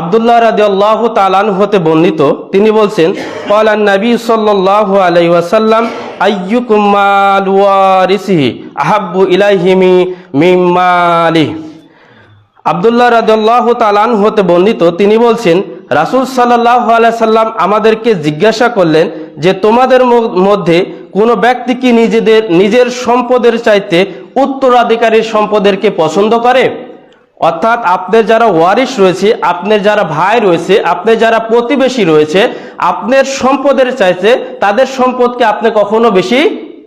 আবদুল্লাহ রাদিয়াল্লাহ তালান হতে বর্ণিত, তিনি বলছেন কলান নবী সাল্লাল্লাহু আলাইহি ওয়াসাল্লাম, আইয়ুকুম মাল ওয়ারিসিহি আহাব্বু ইলাইহিমি মিম্মালিহি আবদুল্লাহ রাদিয়াল্লাহু তালান হতে বর্ণিত, তিনি বলছেন, রাসূল সাল্লাল্লাহু আলাইহি সাল্লাম আমাদেরকে জিজ্ঞাসা করলেন যে, তোমাদের মধ্যে কোনো ব্যক্তি কি নিজেদের, নিজের সম্পদের চাইতে উত্তরাধিকারীর সম্পদেরকে পছন্দ করে? অর্থাৎ আপনার যারা ওয়ারিশ রয়েছে, আপনার যারা ভাই রয়েছে, আপনার যারা প্রতিবেশী রয়েছে, আপনার সম্পদের চাইতে তাদের সম্পদকে আপনি কখনো বেশি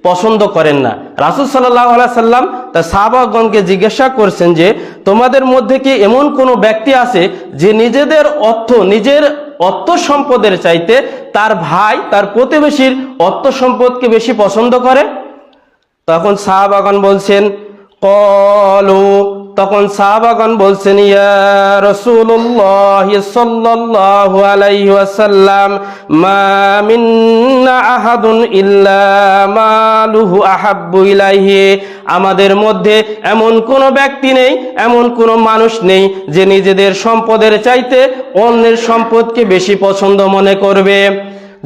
পছন্দ করেন না। রাসুল সাল্লাহ সাল্লাম তার সাহাবাগণকে জিজ্ঞাসা করছেন যে, তোমাদের মধ্যে কি এমন কোনো ব্যক্তি আছে যে নিজেদের অর্থ, নিজের অর্থ সম্পদের চাইতে তার ভাই, তার প্রতিবেশীর অর্থ সম্পদকে বেশি পছন্দ করে? তখন সাহাবাগন বলছেন, কলু তখন সাহাবাগন বলছেন, ইয়া রাসূলুল্লাহ সাল্লাল্লাহু আলাইহি ওয়াসাল্লাম, মা মিন্না আহাদুন ইল্লা মালুহু আহাব্বু ইলাইহি। আমাদের মধ্যে এমন কোনো ব্যক্তি নেই, এমন কোনো মানুষ নেই যে নিজেদের সম্পদের চাইতে অন্যের সম্পদকে বেশি পছন্দ মনে করবে।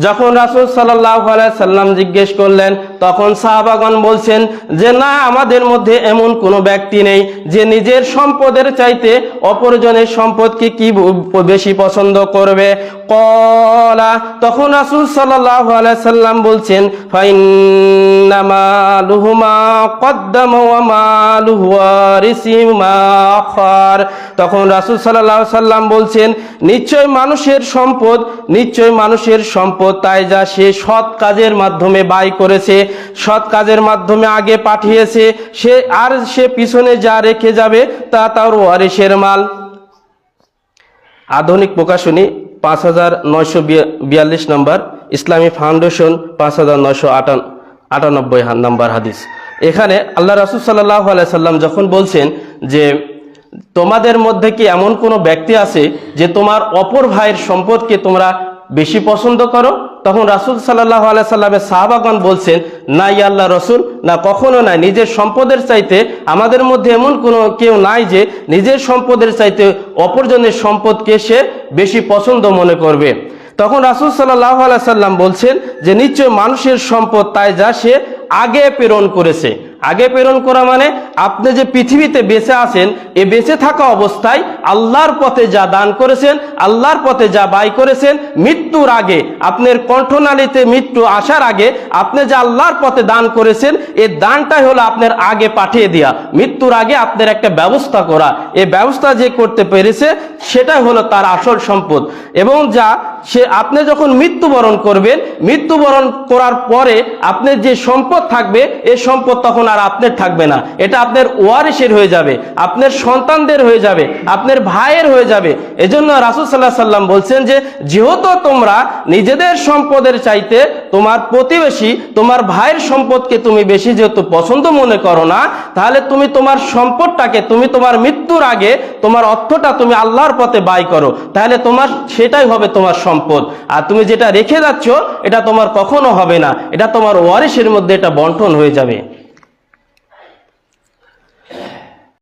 যখন রাসুল সাল্লাম জিজ্ঞেস করলেন, তখন সাহাবাগন বলছেন যে, না, আমাদের মধ্যে এমন কোনো ব্যক্তি নেই যে নিজের সম্পদের চাইতে অপরজনের সম্পদকে কি বেশি পছন্দ করবে কলা, তখন রাসুল সাল্লাহ সাল্লাম বলছেন। তখন রাসুল সাল্লাহ সাল্লাম বলছেন, নিশ্চয় মানুষের সম্পদ, নিশ্চয় মানুষের সম্পদ তাই যা সে সৎ কাজের মাধ্যমে ব্যয় করেছে, সৎ কাজের মাধ্যমে আগে পাঠিয়েছে, সে আর সে পিছনে যা রেখে যাবে, তা তার ওয়ারিসের মাল। আধুনিক প্রকাশনী পাঁচ হাজার নয়শো বিয়াল্লিশ নম্বর, ইসলামী ফাউন্ডেশন পাঁচ হাজার নয়শো আটান আটানব্বই নাম্বার হাদিস। এখানে আল্লাহ রাসুল সাল্লাহ সাল্লাম যখন বলছেন যে, তোমাদের মধ্যে কি এমন কোনো ব্যক্তি আছে যে তোমার অপর ভাইয়ের সম্পদকে তোমরা বেশি পছন্দ করো, তখন রাসুল সাল্লাহ সাল্লামের সাহাবাগণ বলছেন, না ইয়া আল্লাহ রসুল, না কখনো নাই নিজের সম্পদের চাইতে আমাদের মধ্যে এমন কোনো কেউ নাই যে নিজের সম্পদের চাইতে অপরজনের সম্পদকে সে বেশি পছন্দ মনে করবে। তখন রাসুল সাল্লাহ সাল্লাম বলছেন যে, নিশ্চয় মানুষের সম্পদ তাই যা সে আগে প্রেরণ করেছে। আগে প্রেরণ করা মানে আপনি যে পৃথিবীতে বেঁচে আছেন, এ বেঁচে থাকা অবস্থায় আল্লাহর পথে যা দান করেছেন, আল্লাহর পথে যা ব্যয় করেছেন, মৃত্যুর আগে, আপনার কণ্ঠনালীতে মৃত্যু আসার আগে আপনি যে আল্লাহর পথে দান করেছেন এই দানটাই হলো আপনার আগে পাঠিয়ে দেওয়া মৃত্যুর আগে আপনার একটা ব্যবস্থা করা। এ ব্যবস্থা যে করতে পেরেছে, সেটাই হলো তার আসল সম্পদ। এবং যা সে আপনি যখন মৃত্যুবরণ করবেন, মৃত্যুবরণ করার পরে আপনার যে সম্পদ থাকবে এই সম্পদ তখন আর আপনার থাকবে না। এটা আপনার ওয়ারিসের হয়ে যাবে, আপনার সন্তানদের হয়ে যাবে, আপনার ভাইয়ের হয়ে যাবে। এজন্য রাসুল সাল্লাহ সাল্লাম বলছেন যে, যেহেতু তোমরা নিজেদের সম্পদের চাইতে তোমার প্রতিবেশী, তোমার ভাইয়ের সম্পদকে তুমি বেশি যেহেতু পছন্দ মনে করো না, তাহলে তুমি তোমার সম্পদটাকে, তুমি তোমার মৃত্যুর আগে তোমার অর্থটা তুমি আল্লাহর পথে ব্যয় করো। তাহলে তোমার, সেটাই হবে তোমার সম্পদ। আর তুমি যেটা রেখে যাচ্ছ, এটা তোমার কখনো হবে না। এটা তোমার ওয়ারিসের মধ্যে এটা বন্টন হয়ে যাবে।